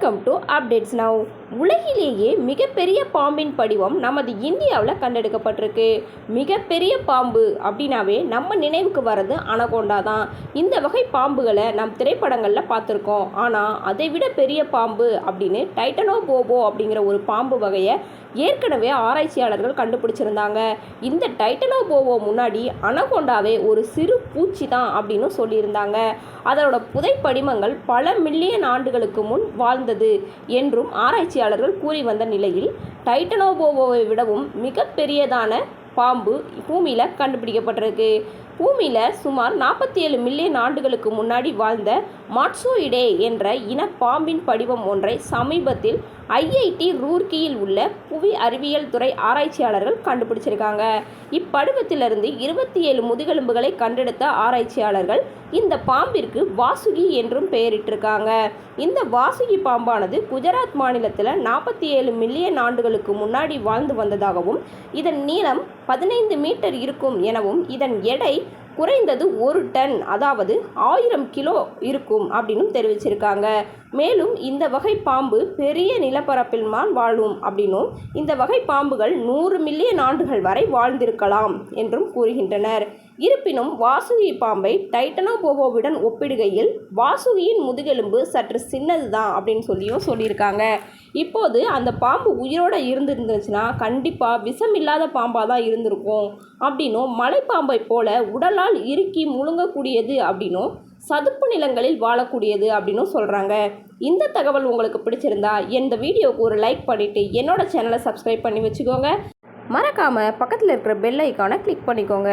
welcome to updates now. உலகிலேயே மிகப்பெரிய பாம்பின் படிவம் நமது இந்தியாவில் கண்டெடுக்கப்பட்டிருக்கு. மிகப்பெரிய பாம்பு அப்படின்னாவே நம்ம நினைவுக்கு வர்றது அனகோண்டா தான். இந்த வகை பாம்புகளை நம் திரைப்படங்களில் பார்த்துருக்கோம். ஆனால் அதை விட பெரிய பாம்பு அப்படின்னு டைட்டனோ போபோ அப்படிங்கிற ஒரு பாம்பு வகையை ஏற்கனவே ஆராய்ச்சியாளர்கள் கண்டுபிடிச்சிருந்தாங்க. இந்த டைட்டனோ போவோ முன்னாடி அனகோண்டாவே ஒரு சிறு பூச்சி தான் அப்படின்னு சொல்லியிருந்தாங்க. அதனோட புதை படிமங்கள் பல மில்லியன் ஆண்டுகளுக்கு முன் வாழ்ந்தது என்றும் ஆராய்ச்சி ஆராய்ச்சியாளர்கள் கூறி வந்த நிலையில் டைட்டனோபோவோவை விடவும் மிகப்பெரியதான பாம்பு பூமியில் கண்டுபிடிக்கப்பட்டிருக்கு. பூமியில் சுமார் நாற்பத்தி ஏழு மில்லியன் ஆண்டுகளுக்கு முன்னாடி வாழ்ந்த மாட்சோயிடே என்ற இன பாம்பின் படிவம் ஒன்றை சமீபத்தில் ஐஐடி ரூர்க்கியில் உள்ள புவி அறிவியல் துறை ஆராய்ச்சியாளர்கள் கண்டுபிடிச்சிருக்காங்க. இப்படிவத்திலிருந்து இருபத்தி ஏழு முதுகெலும்புகளை கண்டெடுத்த ஆராய்ச்சியாளர்கள் இந்த பாம்பிற்கு வாசுகி என்றும் பெயரிட்டிருக்காங்க. இந்த வாசுகி பாம்பானது குஜராத் மாநிலத்தில் நாற்பத்தி ஏழு மில்லியன் ஆண்டுகளுக்கு முன்னாடி வாழ்ந்து வந்ததாகவும் இதன் நீளம் பதினைந்து மீட்டர் இருக்கும் எனவும் இதன் எடை குறைந்தது ஒரு டன் அதாவது ஆயிரம் கிலோ இருக்கும் அப்படின்னு தெரிவிச்சிருக்காங்க. மேலும் இந்த வகை பாம்பு பெரிய நிலப்பரப்பில்தான் வாழும் அப்படின்னும் இந்த வகை பாம்புகள் நூறு மில்லியன் ஆண்டுகள் வரை வாழ்ந்திருக்கலாம் என்றும் கூறுகின்றனர். இருப்பினும் வாசுகி பாம்பை டைட்டனோபோவோவுடன் ஒப்பிடுகையில் வாசுகியின் முதுகெலும்பு சற்று சின்னது தான் அப்படின்னு சொல்லியும் சொல்லியிருக்காங்க. இப்போது அந்த பாம்பு உயிரோடு இருந்திருந்துச்சுன்னா கண்டிப்பாக விஷமில்லாத பாம்பாக தான் இருந்திருக்கும். அப்படின்னும் மலைப்பாம்பை போல உடலால் இறுக்கி முழுங்கக்கூடியது அப்படின்னும் சதுப்பு நிலங்களில் வாழக்கூடியது அப்படின்னும் சொல்கிறாங்க இந்த தகவல் உங்களுக்கு பிடிச்சிருந்தா இந்த வீடியோவுக்கு ஒரு லைக் பண்ணிவிட்டு என்னோட சேனலை சப்ஸ்கிரைப் பண்ணி வச்சுக்கோங்க. மறக்காமல் பக்கத்தில் இருக்கிற பெல் ஐக்கானை கிளிக் பண்ணிக்கோங்க.